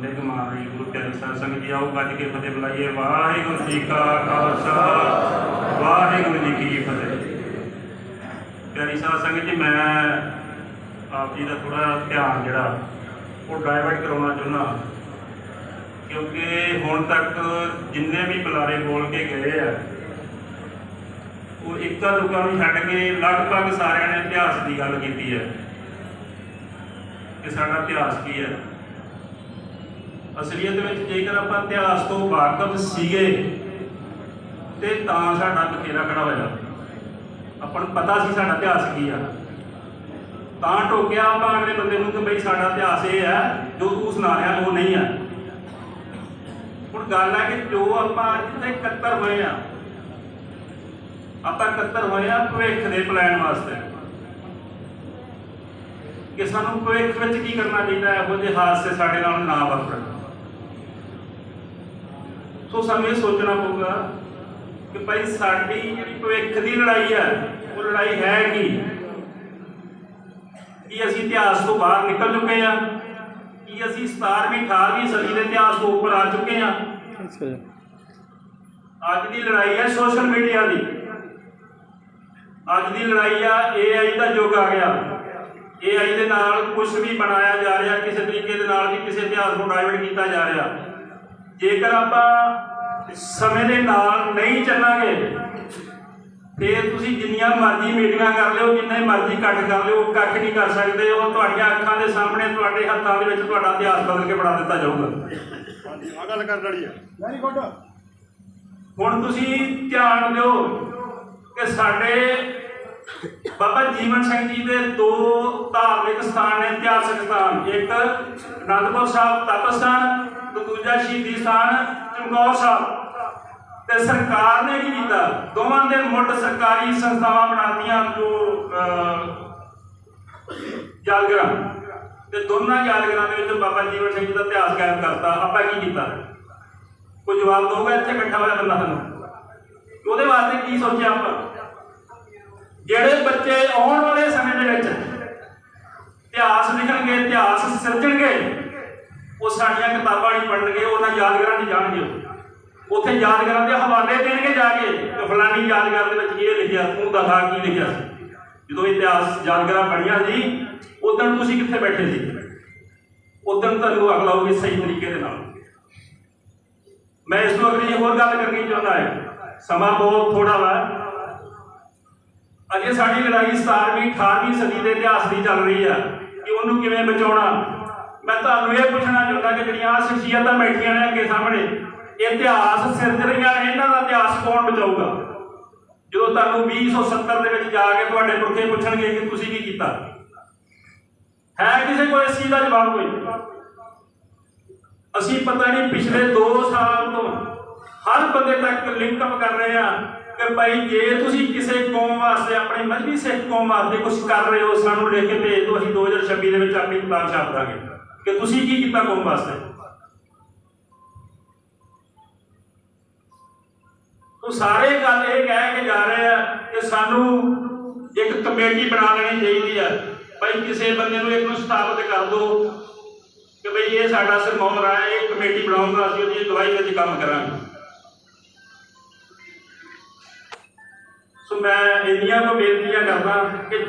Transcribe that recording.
ਬੰਦੇ ਕਮਾ ਗੁਰੂ ਪਿਆਰੀ ਸਾਹਿਬ ਸੰਗਤ ਜੀ, ਆਓ ਗੱਜ ਕੇ ਫਤਿਹ ਬੁਲਾਈਏ। ਵਾਹਿਗੁਰੂ ਜੀ ਕਾ ਖਾਲਸਾ, ਵਾਹਿਗੁਰੂ ਜੀ ਕੀ ਫਤਿਹ। ਪਿਆਰੀ ਸਾਹਿਬ ਸੰਗਤ ਜੀ, ਮੈਂ ਆਪ ਜੀ ਦਾ ਥੋੜਾ ਧਿਆਨ ਜਿਹੜਾ, ਉਹ ਡਾਇਵਰਟ ਕਰਾਉਣਾ ਚਾਹੁੰਦਾ ਕਿਉਂਕਿ ਹੁਣ ਤੱਕ ਜਿੰਨੇ ਵੀ ਬੁਲਾਰੇ ਬੋਲ ਕੇ ਗਏ ਆ, ਉਹ ਇੱਕਾ ਦੁੱਕਾ ਨੂੰ ਛੱਡ ਕੇ ਲਗਭਗ ਸਾਰਿਆਂ ਨੇ ਇਤਿਹਾਸ ਦੀ ਗੱਲ ਕੀਤੀ ਹੈ। ਕਿ ਸਾਡਾ ਇਤਿਹਾਸ ਕੀ ਹੈ? ਅਸਲੀਅਤ ਵਿੱਚ ਜੇਕਰ ਆਪਾਂ ਇਤਿਹਾਸ ਤੋਂ ਵਾਕਫ ਸੀਗੇ, ਤੇ ਤਾਂ ਸਾਡਾ ਬਥੇਰਾ ਖੜਾ ਹੋਇਆ। ਆਪਾਂ ਨੂੰ ਪਤਾ ਸੀ ਸਾਡਾ ਇਤਿਹਾਸ ਕੀ ਆ। ਤਾਂ ਟੋਕਿਆ ਆਪਾਂ ਅਗਲੇ ਬੰਦੇ ਨੂੰ ਕਿ ਬਈ ਸਾਡਾ ਇਤਿਹਾਸ ਇਹ ਹੈ ਜੋ ਤੂੰ ਸੁਣਾ ਰਿਹਾ, ਉਹ ਨਹੀਂ ਹੈ ਹੁਣ ਗੱਲ ਹੈ ਕਿ ਜੋ ਆਪਾਂ ਅੱਜ ਤੱਕ ਇਕੱਤਰ ਹੋਏ ਆ, ਆਪਾਂ ਇਕੱਤਰ ਹੋਏ ਆ ਭਵਿੱਖ ਦੇ ਪਲਾਨ ਵਾਸਤੇ। ਕਿ ਸਾਨੂੰ ਭਵਿੱਖ ਵਿੱਚ ਕੀ ਕਰਨਾ ਚਾਹੀਦਾ ਹੈ ਇਹੋ ਜਿਹੇ ਹਾਦਸੇ ਸਾਡੇ ਨਾਲ ਨਾ ਵਾਪਰਨ। ਸੋ ਸਾਨੂੰ ਇਹ ਸੋਚਣਾ ਪਊਗਾ ਕਿ ਭਾਈ ਸਾਡੀ ਜਿਹੜੀ ਭਵਿੱਖ ਦੀ ਲੜਾਈ ਹੈ ਉਹ ਲੜਾਈ ਹੈ ਕੀ? ਕੀ ਅਸੀਂ ਇਤਿਹਾਸ ਤੋਂ ਬਾਹਰ ਨਿਕਲ ਚੁੱਕੇ ਆ ਕੀ ਅਸੀਂ 17ਵੀਂ 18ਵੀਂ ਸਦੀ ਦੇ ਇਤਿਹਾਸ ਤੋਂ ਉੱਪਰ ਆ ਚੁੱਕੇ ਆ ਅੱਜ ਦੀ ਲੜਾਈ ਹੈ ਸੋਸ਼ਲ ਮੀਡੀਆ ਦੀ। ਅੱਜ ਦੀ ਲੜਾਈ ਆ AI ਦਾ ਯੁੱਗ ਆ ਗਿਆ। AI ਦੇ ਨਾਲ ਕੁਝ ਵੀ ਬਣਾਇਆ ਜਾ ਰਿਹਾ ਕਿਸੇ ਤਰੀਕੇ ਦੇ ਨਾਲ ਵੀ ਕਿਸੇ ਇਤਿਹਾਸ ਨੂੰ ਡਾਇਵਰਟ ਕੀਤਾ ਜਾ ਰਿਹਾ। ਜੇਕਰ ਆਪਾਂ ਸਮੇਂ ਦੇ ਨਾਲ ਨਹੀਂ ਚੱਲਾਂਗੇ ਫਿਰ ਤੁਸੀਂ ਜਿੰਨੀਆਂ ਮਰਜ਼ੀ ਮੀਟਿੰਗਾਂ ਕਰ ਲਿਓ ਜਿੰਨੇ ਮਰਜ਼ੀ ਇਕੱਠ ਕਰ ਲਿਓ ਉਹ ਕੱਖ ਨਹੀਂ ਕਰ ਸਕਦੇ ਉਹ ਤੁਹਾਡੀਆਂ ਅੱਖਾਂ ਦੇ ਸਾਹਮਣੇ ਤੁਹਾਡੇ ਹੱਥਾਂ ਦੇ ਵਿੱਚ ਤੁਹਾਡਾ ਇਤਿਹਾਸ ਬਦਲ ਕੇ ਬਣਾ ਦਿੱਤਾ ਜਾਊਗਾ। ਹਾਂਜੀ ਆ ਗੱਲ ਕਰਨ ਵਾਲੀ ਹੈ ਵੈਰੀ ਗੁੱਡ ਹੁਣ ਤੁਸੀਂ ਧਿਆਨ ਦਿਓ ਕਿ ਸਾਡੇ ਬਾਬਾ ਜੀਵਨ ਸਿੰਘ ਜੀ ਦੇ ਦੋ ਧਾਰਮਿਕ ਸਥਾਨ ਨੇ ਇਤਿਹਾਸਕ ਸਥਾਨ। ਇੱਕ ਅਨੰਦਪੁਰ ਸਾਹਿਬ ਤਪ ਸਥਾਨ ਤੇ ਦੂਜਾ ਸ਼ਹੀਦੀ ਸਥਾਨ ਚਮਕੌਰ ਸਾਹਿਬ। ਤੇ ਸਰਕਾਰ ਨੇ ਕੀ ਕੀਤਾ? ਦੋਵਾਂ ਦੇ ਮੁੱਢ ਸਰਕਾਰੀ ਸੰਸਥਾਵਾਂ ਬਣਾਤੀਆਂ ਜੋ ਯਾਦਗਾਰਾਂ। ਤੇ ਦੋਨਾਂ ਯਾਦਗਾਰਾਂ ਦੇ ਵਿੱਚ ਬਾਬਾ ਜੀਵਨ ਸਿੰਘ ਜੀ ਦਾ ਇਤਿਹਾਸ ਕਾਇਮ ਕਰਤਾ। ਆਪਾਂ ਕੀ ਕੀਤਾ? ਕੋਈ ਜਵਾਬ ਦਊਗਾ ਇੱਥੇ ਇਕੱਠਾ ਹੋਇਆ ਬੰਦਾ ਸਾਨੂੰ? ਉਹਦੇ ਵਾਸਤੇ ਕੀ ਸੋਚਿਆ ਆਪਾਂ? ਜਿਹੜੇ ਬੱਚੇ ਆਉਣ ਵਾਲੇ ਸਮੇਂ ਦੇ ਵਿੱਚ ਇਤਿਹਾਸ ਲਿਖਣਗੇ, ਇਤਿਹਾਸ ਸਿਰਜਣਗੇ, ਉਹ ਸਾਡੀਆਂ ਕਿਤਾਬਾਂ ਨਹੀਂ ਪੜ੍ਹਨਗੇ, ਉਹਨਾਂ ਯਾਦਗਾਰਾਂ ਨਹੀਂ ਜਾਣਗੇ। ਉੱਥੇ ਯਾਦਗਾਰਾਂ ਦੇ ਹਵਾਲੇ ਦੇਣਗੇ ਜਾ ਕੇ ਕਿ ਫਲਾਨੀ ਯਾਦਗਾਰ ਦੇ ਵਿੱਚ ਇਹ ਲਿਖਿਆ, ਤੂੰ ਦਫਾ ਕੀ ਲਿਖਿਆ ਸੀ? ਜਦੋਂ ਇਤਿਹਾਸ ਯਾਦਗਾਰਾਂ ਬਣੀਆਂ ਸੀ, ਉਦੋਂ ਤੁਸੀਂ ਕਿੱਥੇ ਬੈਠੇ ਸੀ? ਉਦੋਂ ਤੁਹਾਨੂੰ ਅਗਲਾ ਹੋਊਗੀ ਸਹੀ ਤਰੀਕੇ ਦੇ ਨਾਲ। ਮੈਂ ਇਸ ਤੋਂ ਅਗਲੀ ਹੋਰ ਗੱਲ ਕਰਨੀ ਚਾਹੁੰਦਾ ਹਾਂ। ਸਮਾਂ ਬਹੁਤ ਥੋੜਾ ਵਾ। ਅਜੇ ਸਾਡੀ ਲੜਾਈ 17ਵੀਂ 18ਵੀਂ ਸਦੀ ਦੇ ਇਤਿਹਾਸ ਦੀ ਚੱਲ ਰਹੀ ਆ ਕਿ ਉਹਨੂੰ ਕਿਵੇਂ ਬਚਾਉਣਾ। ਮੈਂ ਤੁਹਾਨੂੰ ਇਹ ਪੁੱਛਣਾ ਚਾਹੁੰਦਾ ਕਿ ਜਿਹੜੀਆਂ ਆਹ ਸ਼ਖਸੀਅਤਾਂ ਬੈਠੀਆਂ ਨੇ ਅੱਗੇ ਸਾਹਮਣੇ ਇਹ ਇਤਿਹਾਸ ਸਿਰਜ ਰਹੀਆਂ ਨੇ, ਇਹਨਾਂ ਦਾ ਇਤਿਹਾਸ ਕੌਣ ਬਚਾਊਗਾ? ਜਦੋਂ ਤੁਹਾਨੂੰ 2070 ਦੇ ਵਿੱਚ ਜਾ ਕੇ ਤੁਹਾਡੇ ਪੁਰਖੇ ਪੁੱਛਣਗੇ ਕਿ ਤੁਸੀਂ ਕੀ ਕੀਤਾ। ਹੈ ਕਿਸੇ ਕੋਲ ਇਸ ਚੀਜ਼ ਦਾ ਜਵਾਬ ਕੋਈ? ਅਸੀਂ ਪਤਾ ਨਹੀਂ, ਪਿਛਲੇ 2 ਸਾਲ ਤੋਂ ਹਰ ਬੰਦੇ ਤੱਕ ਲਿੰਕ ਅਪ ਕਰ ਰਹੇ ਆ। ਕਿ ਭਾਈ, ਜੇ ਤੁਸੀਂ ਕਿਸੇ ਕੌਮ ਵਾਸਤੇ ਆਪਣੀ ਮਜਬੀ ਸਿੱਖ ਕੌਮ ਵਾਸਤੇ ਕੁਝ ਕਰ ਰਹੇ ਹੋ, ਸਾਨੂੰ ਲਿਖ ਕੇ ਭੇਜ ਦਿਓ, ਅਸੀਂ 2026 ਦੇ ਵਿੱਚ ਆਪਣੀ ਕਿਤਾਬ ਛਾਪ ਦਾਂਗੇ। ਕਿ ਤੁਸੀਂ ਕੀ ਕੀਤਾ ਕੌਮ ਵਾਸਤੇ? ਉਹ ਸਾਰੇ ਗੱਲ ਇਹ ਕਹਿ ਕੇ ਜਾ ਰਹੇ ਆ ਕਿ ਸਾਨੂੰ ਇੱਕ ਕਮੇਟੀ ਬਣਾ ਲੈਣੀ ਚਾਹੀਦੀ ਆ ਭਾਈ, ਕਿਸੇ ਬੰਦੇ ਨੂੰ ਇੱਕ ਨੂੰ ਸਥਾਪਿਤ ਕਰ ਦਿਓ ਕਿ ਭਈ ਇਹ ਸਾਡਾ ਸਰਮੌਰ ਹੈ ਕਮੇਟੀ ਬਣਾਉਣ ਦਾ ਅਸੀਂ ਉਹਦੀ ਅਗਵਾਈ ਵਿੱਚ ਕੰਮ ਕਰਾਂਗੇ। ਮੈਂ ਇੰਨੀਆਂ ਕੁ ਬੇਨਤੀਆਂ ਕਰਦਾ ਕਿ